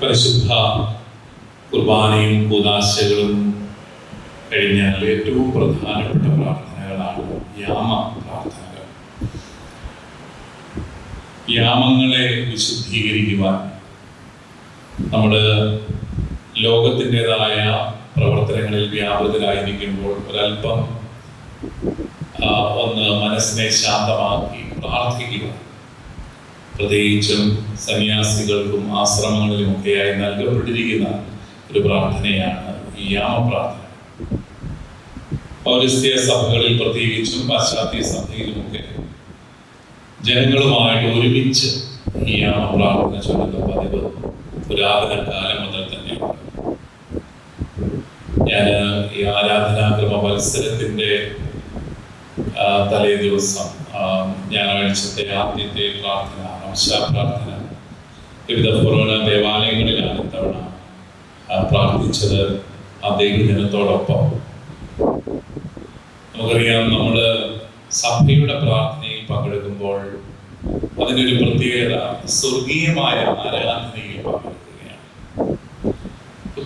പരിശുദ്ധ കുർബാനയും കൂതാശകളും കഴിഞ്ഞാൽ ഏറ്റവും പ്രധാനപ്പെട്ട പ്രാർത്ഥനകളാണ് യാമ പ്രാർത്ഥനകൾ. യാമങ്ങളെ വിശുദ്ധീകരിക്കുവാൻ നമ്മൾ ലോകത്തിന്റെതായ പ്രവർത്തനങ്ങളിൽ വ്യാപൃതരായിരിക്കുമ്പോൾ ഒരല്പം ഒന്ന് മനസ്സിനെ ശാന്തമാക്കി പ്രാർത്ഥിക്കുക പ്രത്യേകിച്ചും സന്യാസികൾക്കും ആശ്രമങ്ങളിലും ആശ്രമങ്ങളിലുമൊക്കെയായി നൽകപ്പെട്ടിരിക്കുന്ന ഒരു പ്രാർത്ഥനയാണ് ഈ യാമപ്രാർത്ഥന. പൗരസ്ത്യ സഭകളിൽ പ്രത്യേകിച്ചും പാശ്ചാത്യ സഭയിലുമൊക്കെ ജനങ്ങളുമായിട്ട് ഒരുമിച്ച് ഈ യാമപ്രാർത്ഥന ചൊല്ലുന്ന പതിവ് പുരാതന കാലം മുതൽ തന്നെയുണ്ട് ഞാൻ ഈ ആരാധനാക്രമ മത്സരത്തിന്റെ തലേ ദിവസം ഞായറാഴ്ചത്തെ ആദ്യത്തെ പ്രാർത്ഥന പ്രാർത്ഥന വിവിധ പുറമെ ദേവാലയങ്ങളിലാണ് ഇത്തവണ പ്രാർത്ഥിച്ചത് ആ ദൈവജനത്തോടൊപ്പം. നമുക്കറിയാം നമ്മൾ സഭയുടെ പ്രാർത്ഥനയിൽ പങ്കെടുക്കുമ്പോൾ അതിനൊരു പ്രത്യേകത സ്വർഗീയമായ ആരാധനയിൽ പങ്കെടുക്കുകയാണ്.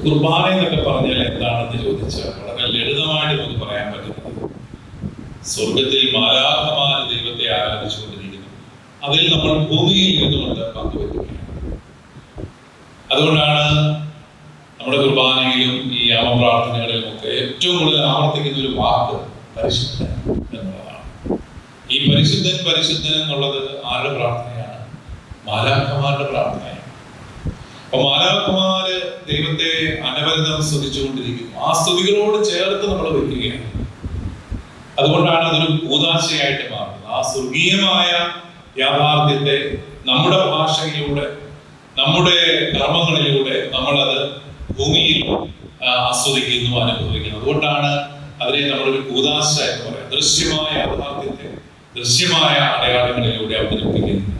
കുർബാന എന്നൊക്കെ പറഞ്ഞാൽ എന്താണെന്ന് ചോദിച്ചാൽ വളരെ ലളിതമായിട്ട് നമുക്ക് പറയാൻ പറ്റുന്നത് സ്വർഗത്തിൽ മാരാധമായ ദൈവത്തെ ആരാധിച്ചുകൊണ്ടിരിക്കുന്നു അതിൽ നമ്മൾ ഭൂമിയിൽ ഇരുന്നുകൊണ്ട് പങ്കുവെക്കുകയാണ് അതുകൊണ്ടാണ് നമ്മുടെ കുർബാനയിലും ഈ യാമപ്രാർത്ഥനകളിലും ഒക്കെ ഏറ്റവും കൂടുതൽ ആവർത്തിക്കുന്ന ഒരു വാക്ക് പരിശുദ്ധൻ എന്നുള്ളതാണ്. ഈ പരിശുദ്ധൻ പരിശുദ്ധൻ എന്നുള്ളത് ആരുടെ പ്രാർത്ഥനയാണ്? മാലാഖമാരുടെ പ്രാർത്ഥനയാണ്. അപ്പൊ മാലാഖമാര് ദൈവത്തെ അനവരതം സ്തുതിച്ചുകൊണ്ടിരിക്കുന്നു. ആ സ്തുതികളോട് ചേർത്ത് നമ്മൾ വയ്ക്കുകയാണ്. അതുകൊണ്ടാണ് അതൊരു കൂതാശയായിട്ട് മാറുന്നത്. ആ സ്വർഗീയമായ യാഥാർത്ഥ്യത്തെ നമ്മുടെ ഭാഷയിലൂടെ നമ്മുടെ കർമ്മങ്ങളിലൂടെ നമ്മളത് ഭൂമിയിൽ ആസ്വദിക്കുന്നു അനുഭവിക്കുന്നു. അതുകൊണ്ടാണ് അതിനെ നമ്മളൊരു കൂതാശ എന്ന് പറയാം. ദൃശ്യമായ യാഥാർത്ഥ്യത്തെ ദൃശ്യമായ അടയാളങ്ങളിലൂടെ അവതരിപ്പിക്കുന്നത്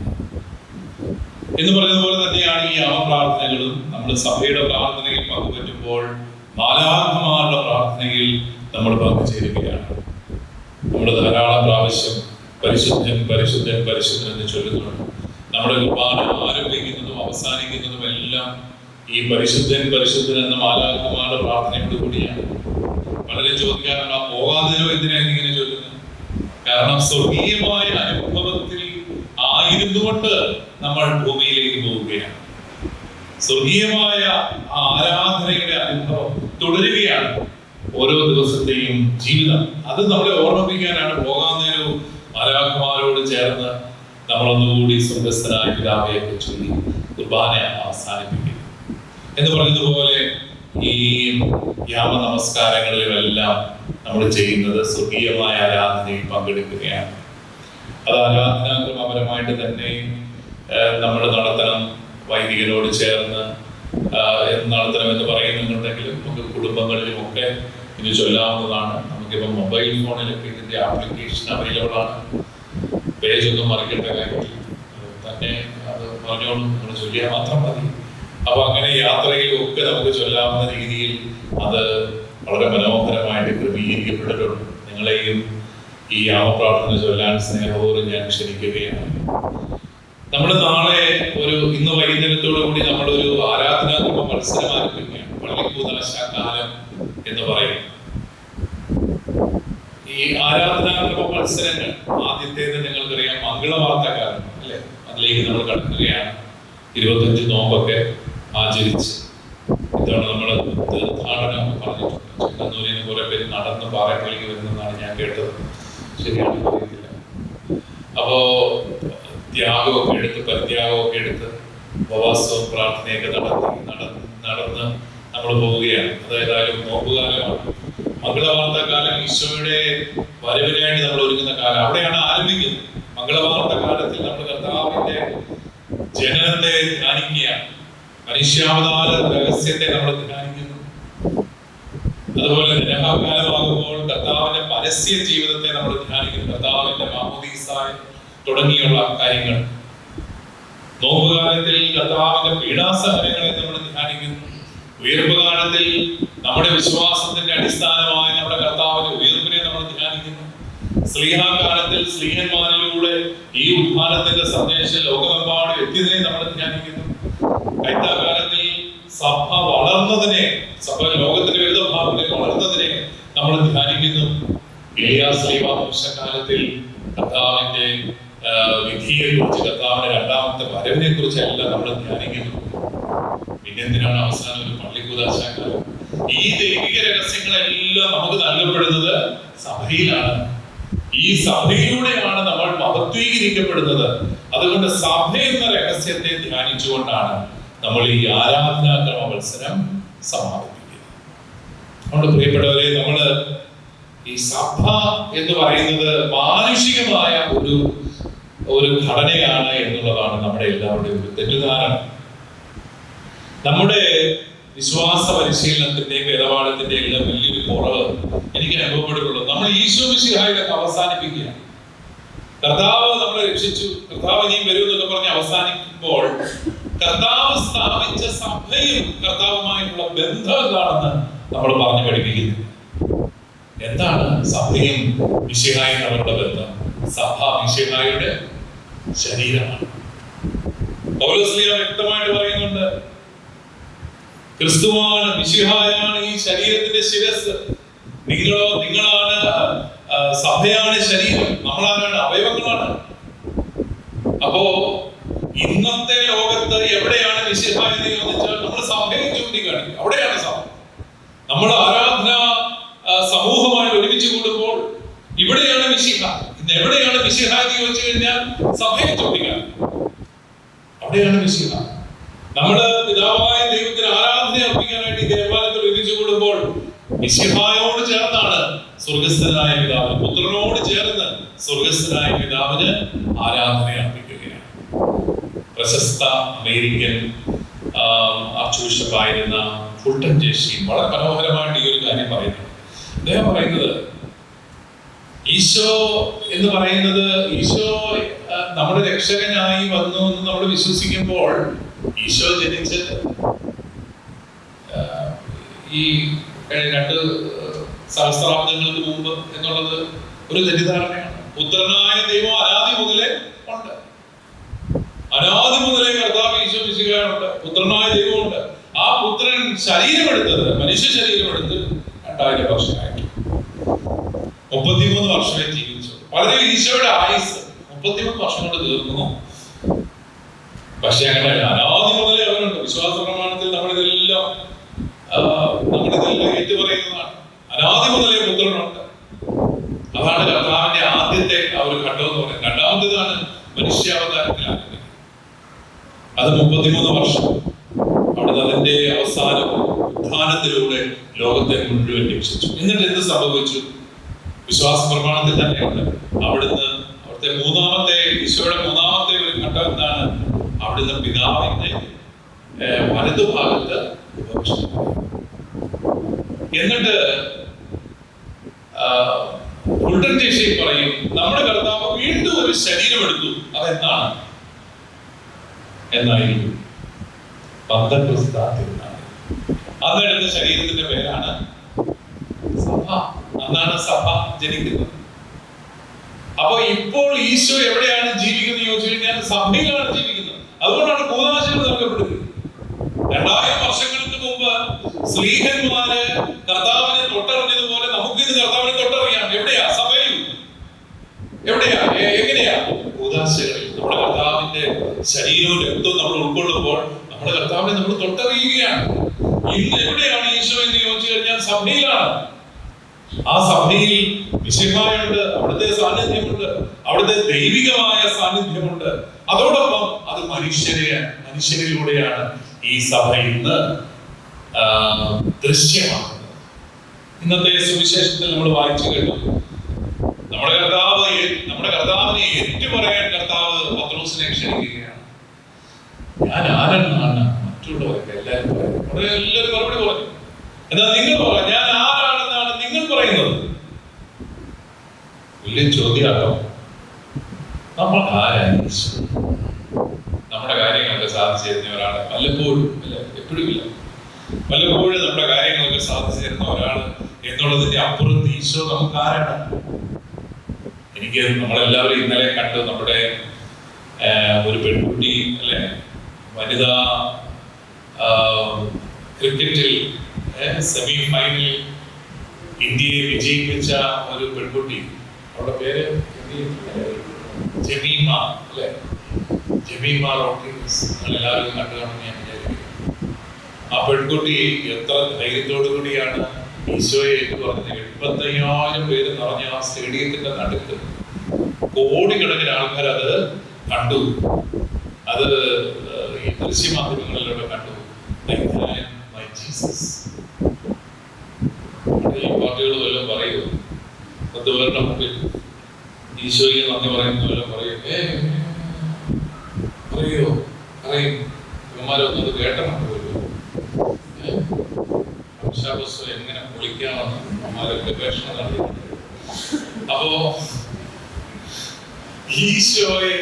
എന്ന് പറയുന്ന പോലെ തന്നെയാണ് ഈ യാമപ്രാർത്ഥനകളും. നമ്മൾ സഭയുടെ പ്രാർത്ഥനയിൽ പങ്കുപറ്റുമ്പോൾ ബാലാത്മാരുടെ പ്രാർത്ഥനയിൽ നമ്മൾ പങ്കുചേരുകയാണ്. നമ്മൾ ധാരാളം പ്രാവശ്യം പരിശുദ്ധൻ പരിശുദ്ധൻ പരിശുദ്ധൻ എന്ന് ചൊല്ലുന്നുണ്ട് നമ്മുടെ കുർബാന ആരംഭിക്കുന്നതും അവസാനിക്കുന്നതും എല്ലാം ഈ പരിശുദ്ധൻ പരിശുദ്ധൻ എന്ന മാലാകുമാരുടെ പ്രാർത്ഥനയോട് കൂടിയാണ്. വളരെ ചോദിക്കാറുണ്ട് ആ പോകാതിനോ എന്തിനാണ് ഇങ്ങനെ ചൊല്ലുന്നത് കാരണം സ്വർഗീയമായ അനുഭവത്തിൽ ആയിരുന്നുകൊണ്ട് നമ്മൾ ഭൂമിയിലേക്ക് പോവുകയാണ്. സ്വർഗീയമായ ആരാധനയുടെ അനുഭവം തുടരുകയാണ് ഓരോ ദിവസത്തെയും ജീവിതം. അത് നമ്മളെ ഓർമ്മിപ്പിക്കാനാണ് പോകാൻ നേരവും മാലാഖമാരോട് ചേർന്ന് നമ്മളൊന്നുകൂടി സ്വർഗസ്ഥനായ പിതാവെയൊക്കെ ചൊല്ലി കുർബാന അവസാനിപ്പിക്കും. എന്ന് പറഞ്ഞതുപോലെ ഈ യാമ നമസ്കാരങ്ങളിലുമെല്ലാം നമ്മൾ ചെയ്യുന്നത് സ്വർഗീയമായ ആരാധനയിൽ പങ്കെടുക്കുകയാണ്. അത് ആരാധനാക്രമപരമായിട്ട് തന്നെ നമ്മൾ നടത്തണം വൈദികരോട് ചേർന്ന് നടത്തണം എന്ന് പറയുന്നുണ്ടെങ്കിലും നമുക്ക് കുടുംബങ്ങളിലും ഒക്കെ ഇത് ചൊല്ലാവുന്നതാണ്. നമുക്കിപ്പോൾ മൊബൈൽ ഫോണിലൊക്കെ ഇതിന്റെ ആപ്ലിക്കേഷൻ അവൈലബിൾ ആണ് പേജ് ഒന്നും മറിക്കേണ്ട കാര്യമില്ല തന്നെ അത് പറഞ്ഞോളും. നമ്മൾ ചൊല്ലിയാൽ മാത്രം മതി. അപ്പൊ അങ്ങനെ യാത്രയിൽ ഒക്കെ നമുക്ക് ചൊല്ലാവുന്ന രീതിയിൽ അത് വളരെ മനോഹരമായിട്ട് ക്രമീകരിക്കപ്പെട്ടിട്ടുണ്ട്. നിങ്ങളെയും ഈ യാമപ്രാർത്ഥന ചൊല്ലാൻ സ്നേഹപൂർവം ഞാൻ ക്ഷണിക്കുകയാണ്. നമ്മൾ നാളെ ഒരു ഇന്ന് വൈകുന്നേരത്തോടു കൂടി നമ്മളൊരു ആരാധനാത്മക മത്സരം ആരംഭിക്കുകയാണ്. പള്ളിക്കൂതാശാകാലം എന്ന് പറയും. ഈ ആരാധനാത്മക മത്സരങ്ങൾ ആദ്യത്തേത് നിങ്ങൾക്കറിയാം മംഗളവാർത്ത കാലം അല്ലെ? അതിലേക്ക് നമ്മൾ കടക്കുകയാണ്. ഇരുപത്തഞ്ച് നോമ്പൊക്കെ ആചരിച്ച് ഇതാണ് നമ്മൾ തീർത്ഥാടനം പറഞ്ഞിട്ടുണ്ട് ചെങ്ങന്നൂരിന് കുറെ പേര് നടന്ന് പാറക്കളിക്ക് വരുന്നതാണ് ഞാൻ കേട്ടത്. ശരിയാണെന്ന് അറിയത്തില്ല അപ്പോ ത്യാഗമൊക്കെ എടുത്ത് പരിത്യാഗമൊക്കെ എടുത്ത് ഉപവാസവും പ്രാർത്ഥനയൊക്കെ നടത്തി നടന്ന് നടന്ന് നമ്മൾ പോവുകയാണ്. അതായതായാലും നോമ്പുകാലമാണ്. മംഗളവാർത്ത കാലം ഈശോയുടെ വരവിനായിട്ട് നമ്മൾ ഒരുങ്ങുന്ന കാലം അവിടെയാണ് ആരംഭിക്കുന്നത് മംഗളവാർത്ത കാലത്തിൽ നമ്മൾ കർത്താവിന്റെ ജനനത്തെ ധ്യാനിക്കുകയാണ്. മനുഷ്യാവതാര രഹസ്യത്തെ നമ്മൾ ധ്യാനിക്കുന്നു. അതുപോലെ നിരഹാകാലമാകുമ്പോൾ കർത്താവിന്റെ പരസ്യ ജീവിതത്തെ നമ്മൾ ധ്യാനിക്കുന്നു. കർത്താവിന്റെ മാമോദീസായ തുടങ്ങിയുള്ള കാര്യങ്ങൾ. നോമ്പുകാലത്തിൽ കർത്താവിന്റെ പീഡാസഹനങ്ങളെ നമ്മൾ ധ്യാനിക്കുന്നു. ഉയർപ്പ് നമ്മുടെ വിശ്വാസത്തിന്റെ അടിസ്ഥാനമായ നമ്മുടെ കർത്താവിന്റെ ഉയർപ്പിനെ നമ്മൾ ധ്യാനിക്കുന്നു. സ്ലീഹാകാലത്തിൽ സ്ലീഹന്മാരിലൂടെ ഈ ഉദ്ധാനത്തിന്റെ സന്ദേശം ലോകമെമ്പാടും എത്തിയതിനെ നമ്മൾ ധ്യാനിക്കുന്നു. കൈത്താകാലത്തിൽ സഭ വളർന്നതിനെ സഭ ലോകത്തിന്റെ വിവിധ ഭാഗങ്ങളിൽ വളർന്നതിനെ നമ്മൾ ധ്യാനിക്കുന്നു. ലീവാംശകാലത്തിൽ കർത്താവിന്റെ വിധിയെ കുറിച്ച് കർത്താവിന്റെ രണ്ടാമത്തെ വരവിനെ കുറിച്ച് എല്ലാം നമ്മൾ ധ്യാനിക്കുന്നു. പിന്നെന്തിനാണ് അവസാനം ഒരു പള്ളിക്കൂതാശാക്കാലം ഈ ദൈവിക രഹസ്യങ്ങളെല്ലാം നമുക്ക് നൽകപ്പെടുന്നത് സഭയിലാണ്. ഈ സഭയിലൂടെയാണ് നമ്മൾ മഹത്വീകരിക്കപ്പെടുന്നത്. അതുകൊണ്ട് സഭ എന്ന രഹസ്യത്തെ ധ്യാനിച്ചുകൊണ്ടാണ് നമ്മൾ ഈ ആരാധനാക്രമ മത്സരം സമാപിപ്പിക്കുന്നത്. അതുകൊണ്ട് പ്രിയപ്പെട്ടവരെ നമ്മൾ ഈ സഭ എന്ന് പറയുന്നത് മാനുഷികമായ ഒരു ഒരു ഘടനയാണ് എന്നുള്ളതാണ് നമ്മുടെ എല്ലാവരുടെയും ഒരു തെറ്റിദ്ധാരണ. നമ്മുടെ വിശ്വാസ പരിശീലനത്തിന്റെയും ഇടപാടത്തിന്റെയും എല്ലാം വലിയൊരു കുറവ് എനിക്ക് അനുഭവപ്പെട്ടിട്ടുള്ളത്. നമ്മൾ ഈശോ മിശിഹായിലൊക്കെ അവസാനിപ്പിക്കുകയാണ്. കർത്താവ് നമ്മളെ രക്ഷിച്ചു. കർത്താവ് ഇനിയും വരും എന്നൊക്കെ പറഞ്ഞ് അവസാനിക്കുമ്പോൾ കർത്താവ് സ്ഥാപിച്ച സഭയും കർത്താവുമായിട്ടുള്ള ബന്ധം എന്താണെന്ന് നമ്മൾ പറഞ്ഞു പഠിപ്പിക്കുന്നു. എന്താണ് സഭയും മിശിഹായും തമ്മിലുള്ള ബന്ധം? സഭ മിശിഹായുടെ ശരീരമാണ്. വ്യക്തമായിട്ട് പറയുന്നുണ്ട് ക്രിസ്തുവാണ് മിശിഹായാണ് ഈ ശരീരത്തിന്റെ ശിരസ്. നിങ്ങളോ നിങ്ങളാണ് സഭയാണ് ശരീരം. നമ്മളാരാണ്? അവയവങ്ങളാണ്. അപ്പോ ഇന്നത്തെ ലോകത്ത് എവിടെയാണ് മിശിഹ എന്ന് ചോദിച്ചാൽ നമ്മൾ സഭയെ ചൂണ്ടിക്കാണിക്കും. അവിടെയാണ് സഭ നമ്മൾ ആരാധന സമൂഹമായി ഒരുമിച്ച് കൂടുമ്പോൾ ഇവിടെയാണ് മിശിഹ. ഇന്ന് എവിടെയാണ് മിശിഹ എന്ന് ചോദിച്ചു കഴിഞ്ഞാൽ സഭയെ ചൂണ്ടിക്കാണിക്കും. അവിടെയാണ് മിശിഹ. നമ്മൾ പിതാവായ ദൈവത്തിന് ആരാധന അർപ്പിക്കാനായിട്ട് ദേവാലയത്തിൽ ഒരുമിച്ച് കൂടുമ്പോൾ മിശിഹായോട് ചേർന്നാണ് സ്വർഗസ്ഥനായ പിതാവ് പുത്രനോട് ചേർന്ന് സ്വർഗസ്ഥനായ പിതാവിന് ആരാധന അർപ്പിക്കുകയാണ്. പ്രശസ്ത അമേരിക്കൻ ബിഷപ്പായിരുന്ന ഫുൾട്ടൻ ജേഷി വളരെ മനോഹരമായിട്ട് ഈ ഒരു കാര്യം പറയുന്നു. അദ്ദേഹം പറയുന്നത് ഈശോ എന്ന് പറയുന്നത് ഈശോ നമ്മുടെ രക്ഷകനായി വന്നു എന്ന് നമ്മൾ വിശ്വസിക്കുമ്പോൾ ഈശോ ജനിച്ചത് ആ, ഈ രണ്ട് സഹസ്രാബ്ദങ്ങൾക്ക് മുമ്പ് എന്നുള്ളത് ഒരു തെറ്റിദ്ധാരണയാണ്. പുത്രനായ ദൈവം അനാദി മുതലേ ഉണ്ട്. അനാദി മുതലേ കർത്താവ് ഈശോ വിശുകാരുണ്ട് പുത്രനായ ദൈവമുണ്ട് ആ പുത്രൻ ശരീരമെടുത്തത് മനുഷ്യ ശരീരമെടുത്ത് രണ്ടായിരം വർഷമായിട്ട്. മുപ്പത്തിമൂന്ന് വർഷമേ ജീവിച്ചു. വളരെ ഈശോയുടെ ആയുസ് മുപ്പത്തിമൂന്ന് വർഷം കൊണ്ട് തീർന്നു. പക്ഷെ അങ്ങനെ അനാദി മുതലേ അവരുണ്ട്. വിശ്വാസ പ്രമാണത്തിൽ നമ്മളിതെല്ലാം നമ്മളിതെല്ലാം നമ്മളിതെല്ലാം ഏറ്റുപറയുന്നതാണ്. അനാദി മുതലേ മുദ്രണുണ്ട് അതാണ് കർത്താവിന്റെ ആദ്യത്തെ ആ ഒരു ഘട്ടം എന്ന് പറയുന്നത്. രണ്ടാമത്തേതാണ് മനുഷ്യാവതാരത്തിലാക്കുന്നത് അത് മുപ്പത്തിമൂന്ന് വർഷം. അവിടെ അതിന്റെ അവസാനം ഉത്ഥാനത്തിലൂടെ ലോകത്തെ മുഴുവൻ രക്ഷിച്ചു. എന്നിട്ട് എന്ത് സംഭവിച്ചു? വിശ്വാസ പ്രമാണത്തിൽ തന്നെയുണ്ട് അവിടുന്ന് അവിടുത്തെ മൂന്നാമത്തെ ഈശോയുടെ മൂന്നാമത്തെ ഒരു ഘട്ടം എന്താണ്? അവിടുന്ന് പിതാവിന്റെ വലതുഭാഗത്ത്. എന്നിട്ട് ഉൾട്ടൻ പറയും നമ്മുടെ കർത്താവ് വീണ്ടും ഒരു ശരീരം എടുത്തു. അതെന്താണ്? എന്നായിരിക്കും പന്തക്രിസ്ത തിരുനാൾ അന്നെടുത്ത ശരീരത്തിന്റെ പേരാണ് സഭ. അന്നാണ് സഭ ജനിക്കുന്നത്. അപ്പൊ ഇപ്പോൾ ഈശോ എവിടെയാണ് ജീവിക്കുന്നത് ചോദിച്ചു കഴിഞ്ഞാൽ സഭയിലാണ് ജീവിക്കുന്നത്. അതുകൊണ്ടാണ് കൂതാശകൾ നൽകപ്പെടുന്നത് രണ്ടായിരം വർഷങ്ങൾക്ക് മുമ്പ് സ്ത്രീഹന്മാര് കർത്താവിനെ തൊട്ടറിഞ്ഞതുപോലെ നമുക്ക് ഇത് കർത്താവിനെ തൊട്ടറിയാം. എവിടെയാ? സഭയിൽ. എവിടെയാ? എങ്ങനെയാ? കൂതാശകളിൽ. നമ്മുടെ കർത്താവിന്റെ ശരീരവും രക്തവും നമ്മൾ ഉൾക്കൊള്ളുമ്പോൾ നമ്മുടെ കർത്താവിനെ നമ്മൾ തൊട്ടറിയുകയാണ്. ഇന്ന് എവിടെയാണ് ഈശോ എന്ന് ചോദിച്ചു കഴിഞ്ഞാൽ സഭയിലാണ്. ആ സഭയിൽ വിശുദ്ധായുണ്ട് അവിടുത്തെ സാന്നിധ്യമുണ്ട് അവിടുത്തെ ദൈവികമായ സാന്നിധ്യമുണ്ട്. അതോടൊപ്പം അത് മനുഷ്യരെ മനുഷ്യരിലൂടെയാണ് ഈ സഭ ഇന്ന് ദൃശ്യമാകുന്നത്. ഇന്നത്തെ സുവിശേഷത്തിൽ നമ്മൾ വായിച്ചു കേട്ടു. നമ്മുടെ കർത്താവ് നമ്മുടെ കർത്താവിനെ ഏറ്റുപറയാൻ കർത്താവ് പത്രോസിനെ ക്ഷണിക്കുകയാണ്. ഞാൻ ആരെന്നാണ് മറ്റുള്ളവർക്ക് എല്ലാവരും പറയുന്നത്? അവിടെ എല്ലാവരും മറുപടി പറഞ്ഞു. എന്നാൽ നിങ്ങൾ പറ ഞാൻ ആരാണെന്നാണ് നിങ്ങൾ പറയുന്നത്? വലിയ ചോദ്യമാണോ? നമ്മൾ ഈശോ നമ്മുടെ കാര്യങ്ങളൊക്കെ സാധിച്ചു തരുന്ന ഒരാൾ പലപ്പോഴും അല്ലെ എപ്പോഴും ഇല്ല. പലപ്പോഴും നമ്മുടെ കാര്യങ്ങളൊക്കെ സാധിച്ചു തരുന്ന ഒരാൾ എന്നുള്ളതിന്റെ അപ്പുറത്ത് ഈശോ നമുക്ക് ആരാണ്? എനിക്ക് നമ്മളെല്ലാവരും ഇന്നലെ കണ്ടു നമ്മുടെ ഒരു പെൺകുട്ടി അല്ലെ വനിതാ ക്രിക്കറ്റിൽ സെമി ഫൈനലിൽ ഇന്ത്യയെ വിജയിപ്പിച്ച ഒരു പെൺകുട്ടി. അവരുടെ പേര്? എല്ലാവരും കണ്ടു ഞാൻ ആ പെൺകുട്ടി എത്ര ധൈര്യത്തോടു കൂടിയാണ് ഈശോയെ എന്ന് പറഞ്ഞത്. എൺപത്തയ്യായിരം പേര് നിറഞ്ഞ ആ സ്റ്റേഡിയത്തിന്റെ നടുക്ക് കോടിക്കണക്കിന് ആൾക്കാർ അത് കണ്ടു. അത് ഈ ദൃശ്യമാധ്യമങ്ങളിലൂടെ കണ്ടു. ഈ പാട്ടുകൾ വല്ലതും പറയൂ. പത്ത് പേരുടെ മുമ്പിൽ ഈശോയ്ക്ക് നന്ദി പറയുന്ന പറയും. ഏ പറയോ? പറയും. ഇവന്മാരൊന്നത് കേട്ടണം വംശാപസ്വം എങ്ങനെ പൊളിക്കാമെന്ന് അമ്മമാരൊക്കെ ഗവേഷണം നടത്തിയിട്ടുണ്ട്. അപ്പോ ഈശോയെ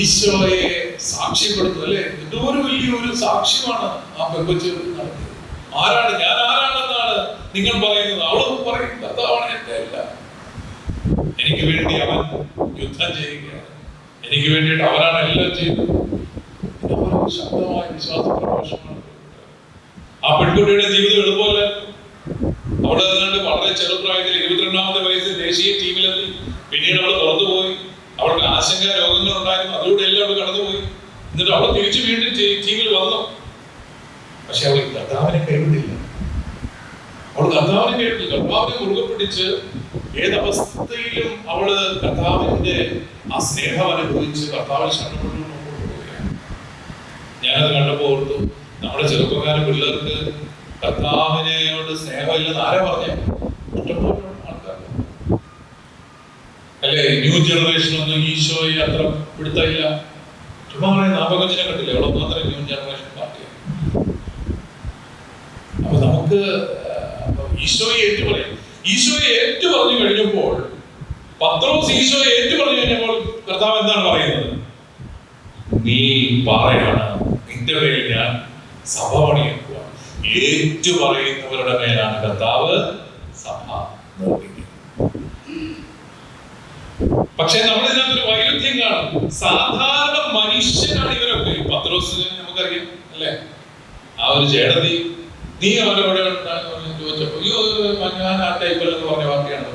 ഈശോയെ സാക്ഷ്യപ്പെടുത്തും അല്ലെ? എന്തോ ഒരു വലിയൊരു സാക്ഷ്യമാണ് ആ പെൺകൊച്ചു നടത്തിയത്. ആരാണ്? ഞാൻ ആരാണെന്നാണ് നിങ്ങൾ പറയുന്നത്? അവളൊന്നും പറയും. കർത്താവാണ് എന്റെ എല്ലാം. എനിക്ക് വേണ്ടി അവൻ യുദ്ധം ചെയ്യുകയാണ്. എനിക്ക് വേണ്ടിയിട്ട് അവനാണ് എല്ലാം ചെയ്തത് ശക്തമായ വിശ്വാസ പ്രവേശനമാണ് ആ പെൺകുട്ടിയുടെ ജീവിതം എളുപ്പമല്ല അവിടെ നിന്നുകൊണ്ട് വളരെ ചെറുപ്രായത്തിൽ ഇരുപത്തിരണ്ടാമത്തെ വയസ്സിൽ ദേശീയ ടീമിലെത്തി. പിന്നീട് അവൾ പുറത്തുപോയി അവൾക്ക് ആശങ്ക രോഗങ്ങൾ ഉണ്ടായിരുന്നു. അതിലൂടെ എല്ലാം അവൾ കടന്നുപോയി. എന്നിട്ട് അവൾ തിരിച്ചു വീണ്ടും ടീമിൽ വന്നു. പക്ഷെ അവൾ കർത്താവിനെ കൈവിടില്ല. അവൾ കർത്താവിനെ കൈവിടില്ല കർത്താവിനെ മുറുകെ പിടിച്ച് ഏതവസ്ഥയിലും അവൾ കർത്താവിന്റെ ആ സ്നേഹം അനുഭവിച്ച് കർത്താവിൽ ഞാനത് കണ്ടപ്പോൾ ഓർത്തു നമ്മുടെ ചെറുപ്പക്കാര പിള്ളേർക്ക് കർത്താവിനെയോട് സ്നേഹമില്ലെന്ന് ആരാ പറഞ്ഞു? ന്യൂ ജനറേഷൻ ഒന്നും ഈശോയെ അത്ര പിടുത്തമില്ല. ചുമ്മാ പറയുന്ന കണ്ടില്ല? ന്യൂ ജനറേഷൻ പാർട്ടിയാണ് അപ്പൊ നമുക്ക് ഈശോയെ ഏറ്റു ഈശോയെ ഏറ്റു പറഞ്ഞു കഴിഞ്ഞപ്പോൾ പത്രോസ് ഈശോയെ ഏറ്റു പറഞ്ഞു കഴിഞ്ഞപ്പോൾ കർത്താവ് എന്താണ് പറയുന്നത്? നീ പാറയാണ് നിന്റെ പേരിൽ ഞാൻ സഭ പണിയെടുക്കുക. ഏറ്റു പറയുന്നവരുടെ മേലാണ് കർത്താവ് സഭ പക്ഷെ നമ്മൾ ഇതിനകത്തൊരു വൈരുദ്ധ്യം കാണും. സാധാരണ മനുഷ്യനാണ് ഇവരൊക്കെ. പത്രോസിനെ പത്രോസ് നമുക്കറിയാം അല്ലെ? ആ ഒരു ചേടതി നീ ഉണ്ടാകുന്ന ചോദിച്ചപ്പോ അയ്യോ ഞാൻ പറഞ്ഞ വാർത്തയാണ്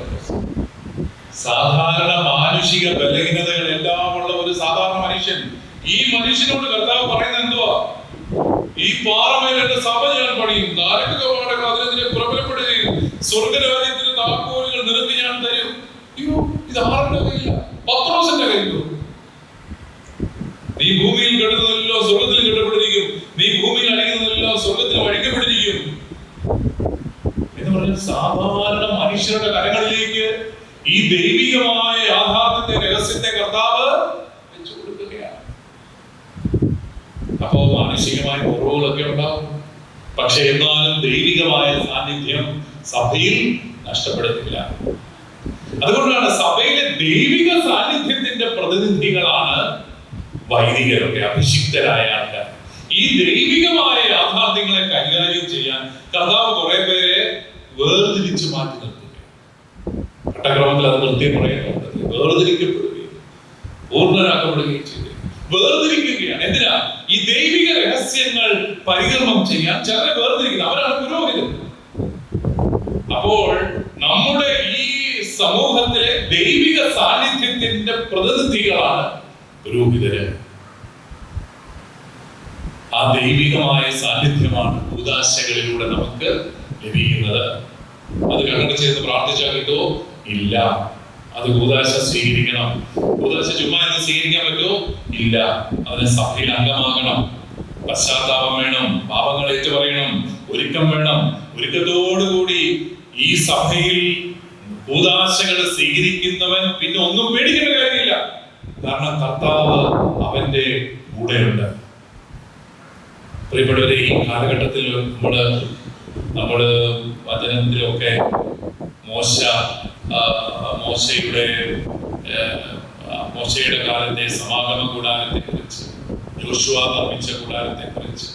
സാധാരണ മാനുഷിക ബലഹീനതകൾ എല്ലാം ഉള്ള ഒരു സാധാരണ മനുഷ്യൻ. ഈ മനുഷ്യനോട് കർത്താവ് പറയുന്നത് എന്തുവാ? ഈ പാറമേലെ സഭ ഞാൻ പണിയും. നാരക അതിനെതിരെ പുറപ്പെടുകയും സ്വർഗരാജ്യത്തിന്റെ താക്കോലുകൾ നിനക്ക് ഞാൻ തരും അയ്യോ ഇത് ആരുടെ കയ്യില്ല പത്രോസിന്റെ കയ്യിലോ നീ ഭൂമിയിൽ കെട്ടുന്നതെല്ലാം സ്വർഗത്തിൽ കെട്ടപ്പെട്ടിരിക്കും നീ ഭൂമിയിൽ അടിക്കുന്നതെല്ലാം സ്വർഗത്തിൽ അഴിക്കപ്പെട്ടിരിക്കും എന്ന് പറഞ്ഞ സാധാരണ മനുഷ്യരുടെ കരങ്ങളിലേക്ക് ഈ ദൈവികമായ യാഥാർത്ഥ്യത്തെ രഹസ്യത്തെ കർത്താവ് വെച്ചു കൊടുക്കുകയാണ്. അപ്പോ മാനസികമായ കുറവുകളൊക്കെ ഉണ്ടാവും. പക്ഷെ എന്നാലും ദൈവികമായ സാന്നിധ്യം സഭയിൽ നഷ്ടപ്പെടുന്നില്ല. അതുകൊണ്ടാണ് സഭയിലെ ദൈവിക സാന്നിധ്യത്തിന്റെ പ്രതിനിധികളാണ് വൈദികരൊക്കെ അഭിഷിക്തരായ ആൾക്കാർ. ഈ ദൈവികമായ യാഥാർത്ഥ്യങ്ങളെ കൈകാര്യം ചെയ്യാൻ കർത്താവ് കുറെ പേരെ വേർതിരിച്ചു മാറ്റി നിർത്തുകയാണ് ഘട്ടക്രമത്തിൽ അത് നിർത്തി പറയുന്നുണ്ട്. വേർതിരിക്കപ്പെടുകയും പൂർണരാക്കപ്പെടുകയും ചെയ്തു. വേർതിരിക്കുകയാണ്. എന്തിനാ? ഈ ദൈവിക രഹസ്യങ്ങൾ പരികർമ്മം ചെയ്യാൻ ചിലരെ വേർതിരിക്കുന്നത് അവരാണ് പുരോഹിതൻ. അപ്പോൾ നമ്മുടെ ഈ സമൂഹത്തിലെ ദൈവിക സാന്നിധ്യത്തിന്റെ പ്രതിനിധികളാണ് പുരോഹിതര്. ആ ദൈവികമായ സാന്നിധ്യമാണ് ഭൂതാശകളിലൂടെ നമുക്ക് ലഭിക്കുന്നത്. അത് കണ്ണട ചേർന്ന് പ്രാർത്ഥിച്ചാൽ കിട്ടുമോ ഇല്ല. അത് ഭൂതാശ സ്വീകരിക്കണം. ഭൂതാശ ചുമ്മാ എന്ന് സ്വീകരിക്കാൻ പറ്റുമോ? ഇല്ല. അതിന് സഭയിൽ അംഗമാകണം. പശ്ചാത്താപം വേണം. പാപങ്ങൾ ഏറ്റുപറയണം. ഒരുക്കം വേണം. ഒരുക്കത്തോടുകൂടി ഈ സഭയിൽ ഭൂതാശകൾ സ്വീകരിക്കുന്നവൻ പിന്നെ ഒന്നും പേടിക്കേണ്ട കാര്യമില്ല. കാരണം കർത്താവ് അവന്റെ കൂടെയുണ്ട്. പ്രിയപ്പെട്ടവരെ ഈ കാലഘട്ടത്തിൽ നമ്മൾ നമ്മൾ വചനത്തിലൊക്കെ മോശ മോശയുടെ മോശയുടെ കാലത്തെ സമാഗമ കൂടാരത്തെ കുറിച്ച് ജോഷുവ നിർമ്മിച്ച കൂടാരത്തെ കുറിച്ച്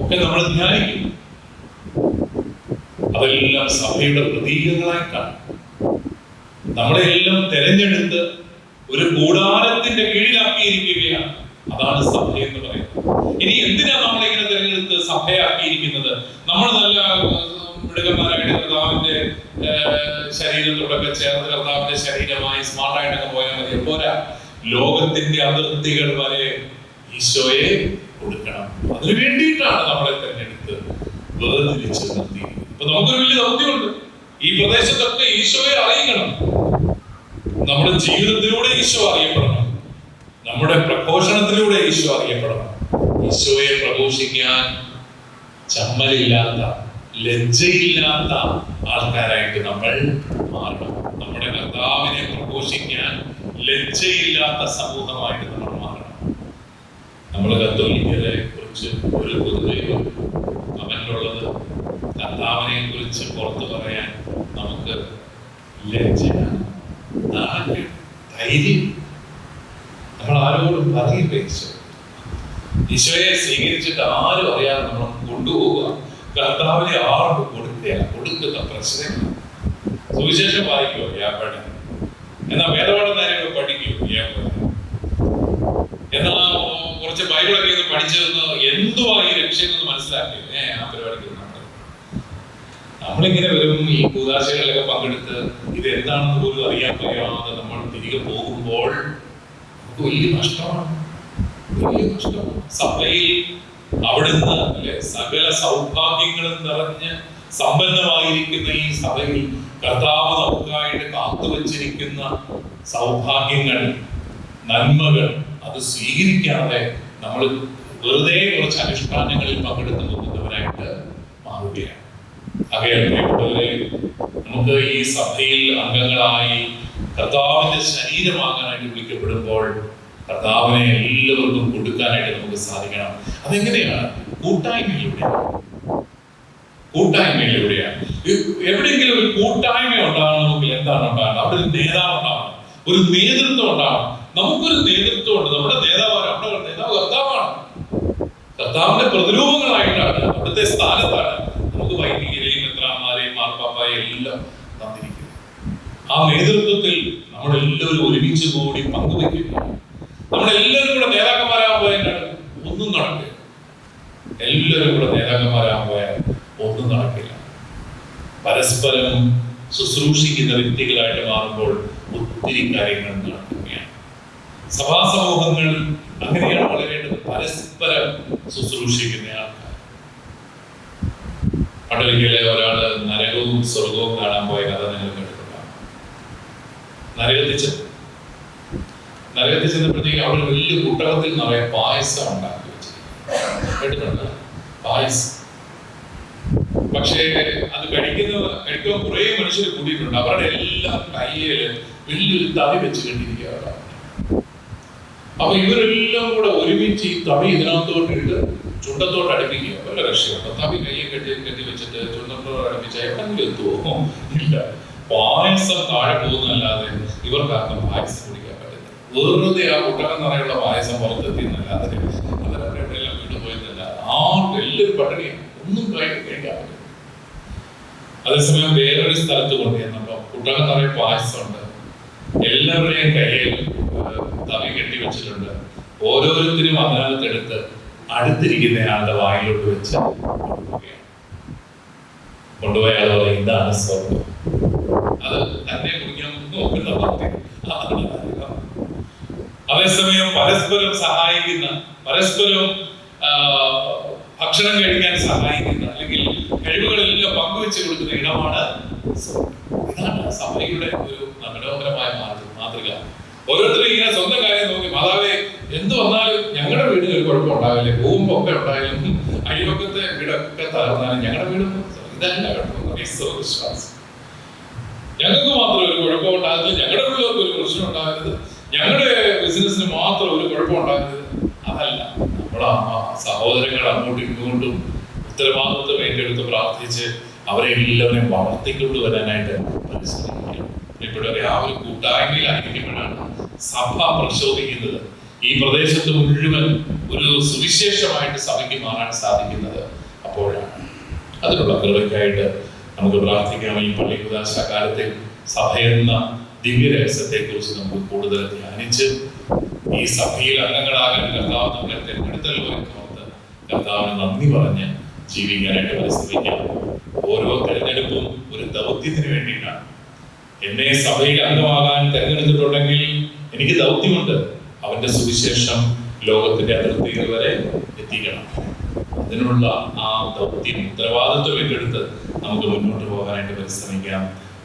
ഒക്കെ നമ്മൾ ധ്യാനിക്കും അതെല്ലാം സഭയുടെ പ്രതീകങ്ങളായി കാണും. നമ്മളെല്ലാം തെരഞ്ഞെടുത്ത് ഒരു കൂടാരത്തിന്റെ കീഴിലാക്കിയിരിക്കുകയാണ്. അതാണ് സഭ എന്ന് പറയുന്നത് ഇനി എന്തിനാ നമ്മളിങ്ങനെ തിരഞ്ഞെടുത്ത് സഭയാക്കിയിരിക്കുന്നത്? നമ്മൾ നല്ല മിടുക്കന്മാരായിട്ട് കർത്താവിന്റെ ശരീരത്തോടൊക്കെ ചേർന്ന് കർത്താവിന്റെ ശരീരമായി സ്മാർട്ടായിട്ടൊക്കെ പോയാൽ മതി പോരാ. ലോകത്തിന്റെ അതിർത്തികൾ വരെ ഈശോയെ കൊടുക്കണം. അതിനു വേണ്ടിയിട്ടാണ് നമ്മളെ തെരഞ്ഞെടുത്ത് വേർതിരിച്ച് നിർത്തി ഇപ്പൊ നമുക്കൊരു വലിയ ദൗത്യമുണ്ട്. ഈ പ്രദേശത്തൊക്കെ ഈശോയെ അറിയിക്കണം. നമ്മുടെ ജീവിതത്തിലൂടെ ഈശോ അറിയപ്പെടണം. നമ്മുടെ പ്രഘോഷണത്തിലൂടെ ഈശോ അറിയപ്പെടണം. ഈശോയെ പ്രഘോഷിക്കാൻ ചമ്മലില്ലാത്ത ലജ്ജയില്ലാത്ത ആൾക്കാരായിട്ട് നമ്മൾ മാറണം. നമ്മുടെ കർത്താവിനെ പ്രഘോഷിക്കാൻ ലജ്ജയില്ലാത്ത സമൂഹമായിട്ട് നമ്മൾ മാറണം. നമ്മൾ കത്തോലിക്കരെ കുറിച്ച് ഒരു പൊതുവെ അവനുള്ളത് കർത്താവിനെ കുറിച്ച് പുറത്തു പറയാൻ നമുക്ക് ലജ്ജയാണ്. ധൈര്യം. നമ്മൾ ആരോടും പറയില്ല ഈശോ ഈശോയെ സ്വീകരിച്ചിട്ട് ആരും അറിയാതെ നമ്മൾ കൊണ്ടുപോവുക. കർത്താവിനെ ആർക്കും കൊടുക്കുക കൊടുക്കുന്ന പ്രശ്നങ്ങൾ. സുവിശേഷം വായിക്കുമോ വ്യാപാരി എന്നാൽ വേദപാഠം പഠിക്കുമോ വ്യാപാരി എന്നാൽ കുറച്ച് ബൈബിളൊക്കെ ഇത് പഠിച്ചതെന്ന് എന്തുവാ ഈ ലക്ഷ്യമെന്ന് മനസ്സിലാക്കി. ഏ ആ പരിപാടിക്ക് നമ്മളിങ്ങനെ വരും ഈ കൂതാശകളിലൊക്കെ പങ്കെടുത്ത് ഇത് എന്താണെന്ന് പോലും അറിയാൻ കഴിയാതെ നമ്മൾ തിരികെ പോകുമ്പോൾ വലിയ നഷ്ടമാണ്. സഭയിൽ അവിടുന്ന് അല്ലെ സകല സൗഭാഗ്യങ്ങളും നിറഞ്ഞ് സമ്പന്നമായിരിക്കുന്ന ഈ സഭയിൽ കർത്താവ് നമുക്കായിട്ട് കാത്തുവച്ചിരിക്കുന്ന സൗഭാഗ്യങ്ങൾ നന്മകൾ അത് സ്വീകരിക്കാതെ നമ്മൾ വെറുതെ കുറച്ച് അനുഷ്ഠാനങ്ങളിൽ പങ്കെടുത്തു പോകുന്നവരായിട്ട് മാറുകയാണ്. പ്രിയപ്പെട്ടവരെ നമുക്ക് ഈ സഭയിൽ അംഗങ്ങളായി കർത്താവിന്റെ ശരീരമാകാനായിട്ട് വിളിക്കപ്പെടുമ്പോൾ കർത്താവിനെ എല്ലാവർക്കും കൊടുക്കാനായിട്ട് നമുക്ക് സാധിക്കണം. അതെങ്ങനെയാണ്? കൂട്ടായ്മയിലൂടെയാണ് കൂട്ടായ്മയിലൂടെയാണ് എവിടെയെങ്കിലും ഒരു കൂട്ടായ്മ ഉണ്ടാകണമെങ്കിൽ എന്താണ് ഉണ്ടാകുന്നത് അവിടെ ഒരു നേതാവ് ഉണ്ടാവണം. ഒരു നേതൃത്വം ഉണ്ടാവണം. നമുക്കൊരു നേതൃത്വം ഉണ്ട്. നമ്മുടെ നേതാവ് ആരാ? നമ്മുടെ നേതാവ് കർത്താവാണ്. കർത്താവിന്റെ പ്രതിരൂപങ്ങളായിട്ടാണ്. അവിടുത്തെ സ്ഥാനത്താണ് നമുക്ക് വൈദികരെയും എത്രാമാരെയും മാർപ്പാപ്പായും എല്ലാം തന്നിരിക്കുന്നത്. ആ നേതൃത്വത്തിൽ നമ്മളെല്ലാവരും ഒരുമിച്ച് കൂടി പങ്കുവെക്കുകയാണ് നമ്മളെല്ലാവരും കൂടെ നേതാക്കന്മാരാകാൻ പോയാൽ ഒന്നും നടക്കില്ല. എല്ലാവരും കൂടെ നേതാക്കന്മാരാകാൻ പോയാൽ ഒന്നും നടക്കില്ല. പരസ്പരം ശുശ്രൂഷിക്കുന്ന വ്യക്തികളായിട്ട് മാറുമ്പോൾ ഒത്തിരി കാര്യങ്ങൾ നടക്കുകയാണ്. സഭാ സമൂഹങ്ങൾ അങ്ങനെയാണ് വളരേണ്ടത്. പരസ്പരം ശുശ്രൂഷിക്കുന്ന ആൾക്കാർ. പണ്ടൊരിക്കലെ ഒരാൾ നരകവും സ്വർഗവും കാണാൻ പോയ കഥ നിങ്ങൾ കേട്ടിട്ടുണ്ടാകും നരകത്തിൽ ചെന്നു നരകത്തിൽ ചെന്നപ്പോഴത്തേക്ക് അവിടെ വലിയ കുട്ടകത്തിൽ നിറയെ പായസം ഉണ്ടാക്കി കേട്ടിട്ടുണ്ട്? പായസം. പക്ഷേ അത് കഴിക്കുന്ന കഴിക്കാൻ കുറേ മനുഷ്യർ കൂടിയിട്ടുണ്ട്. അവരുടെ എല്ലാം കയ്യിൽ വലിയൊരു തവി വെച്ച് കണ്ടിരിക്കുക അപ്പൊ ഇവരെല്ലാം കൂടെ ഒരുമിച്ച് ഈ തവി ഇതിനകത്തോട്ട് ഇട്ട് ചുണ്ടത്തോട്ട് അടുപ്പിക്കുക. അവരുടെ രക്ഷയുണ്ട് തവി കയ്യെ കെട്ടി കെട്ടി വെച്ചിട്ട് ചുണ്ടത്തോട് അടുപ്പിച്ച എവിടെങ്കിലും എത്തുമോ ഇല്ല. പായസം താഴെ പോകുന്നല്ലാതെ ഇവർക്കാർക്കും പായസം വെറുതെ ആ കുട്ടകം നിറയുള്ള പായസം പുറത്തെത്തിയെന്നല്ലാതെ അവരെവിടെയെല്ലാം വീട്ടിൽ പോയെന്നല്ല ആർക്കും എല്ലാവരും പട്ടിണിയാണ് ഒന്നും കഴി- കഴിക്കാൻ അതേസമയം വേറൊരു സ്ഥലത്ത് കൊണ്ടുവന്നപ്പോ കുട്ടകം നിറയെ പായസമുണ്ട്. എല്ലാവരുടെയും കയ്യിൽ തവി കെട്ടി വെച്ചിട്ടുണ്ട്. ഓരോരുത്തരും അതിനകത്ത് എടുത്ത് അടുത്തിരിക്കുന്ന ആളുടെ വായിലോട്ട് വെച്ച് കൊണ്ടുപോവുകയാണ്. കൊണ്ടുപോയ ആൾ പറയും ഇതാണ് സ്വർഗം അത് തന്നെ കുടിക്കാൻ നോക്കുന്ന പറഞ്ഞു. അതേസമയം പരസ്പരം സഹായിക്കുന്ന പരസ്പരം ഭക്ഷണം കഴിക്കാൻ സഹായിക്കുന്ന അല്ലെങ്കിൽ കഴിവുകളെല്ലാം പങ്കുവെച്ച് കൊടുക്കുന്ന ഇടമാണ്. ഇതാണ് സഭയുടെ ഒരു മനോഹരമായ മാതൃ- മാതൃക. ഓരോരുത്തരും ഇങ്ങനെ സ്വന്തം കാര്യം നോക്കി മാതാവേ എന്ത് വന്നാലും ഞങ്ങളുടെ വീടിന് ഒരു കുഴപ്പം ഉണ്ടാവില്ലേ. ഭൂമ്പ് പൊക്കെ ഉണ്ടായാലും അഴിമൊക്കത്തെ വീടൊക്കെ തകർന്നാലും ഞങ്ങളുടെ വീട് ഇതല്ല ഞങ്ങൾക്ക് മാത്രം ഒരു കുഴപ്പം ഉണ്ടാകരുത്. ഞങ്ങളുടെ പിള്ളേർക്ക് ഒരു പ്രശ്നം ഉണ്ടാകരുത്. ഞങ്ങളുടെ ബിസിനസ്സിന് മാത്രം ഒരു കുഴപ്പം ഉണ്ടായത് അതല്ല. അമ്മ സഹോദരങ്ങൾ അങ്ങോട്ടും ഇങ്ങോട്ടും ഉത്തരവാദിത്വം ഏറ്റെടുത്ത് പ്രാർത്ഥിച്ച് അവരെ എല്ലാവരെയും വളർത്തിക്കൊണ്ട് വരാനായിട്ട് പരിശ്രമിക്കുക ആ ഒരു കൂട്ടായ്മയിലായിരിക്കുമ്പോഴാണ് സഭ പ്രക്ഷോഭിക്കുന്നത്. ഈ പ്രദേശത്ത് മുഴുവൻ ഒരു സുവിശേഷമായിട്ട് സഭയ്ക്ക് മാറാൻ സാധിക്കുന്നത് അപ്പോഴാണ്. അതിനുള്ള കൃപയ്ക്കായിട്ട് നമുക്ക് പ്രാർത്ഥിക്കാം. ഈ പള്ളി കുദാശ കാലത്തിൽ സഭ എന്ന ദിവ്യരഹസ്യത്തെ കുറിച്ച് നമുക്ക് കൂടുതൽ ധ്യാനിച്ച് ഈ സഭയിൽ അംഗങ്ങളാകാൻ കർത്താവ് നമ്മളെ തിരഞ്ഞെടുത്ത തിരഞ്ഞെടുത്തല്ലോ കർത്താവിന് നന്ദി പറഞ്ഞ് ജീവിക്കാനായിട്ട് പരിശ്രമിക്കാം. ഓരോ തിരഞ്ഞെടുപ്പും ഒരു ദൗത്യത്തിന് വേണ്ടിയിട്ടാണ്. എന്നെ സഭയിൽ അംഗമാകാൻ തിരഞ്ഞെടുത്തിട്ടുണ്ടെങ്കിൽ എനിക്ക് ദൗത്യമുണ്ട്. അവന്റെ സുവിശേഷം ലോകത്തിന്റെ അതിർത്തികൾ വരെ എത്തിക്കണം. അതിനുള്ള ആ ദൗത്യം ഉത്തരവാദിത്വം ഏറ്റെടുത്ത് നമുക്ക് മുന്നോട്ട് പോകാനായിട്ട് പരിശ്രമിക്കാം.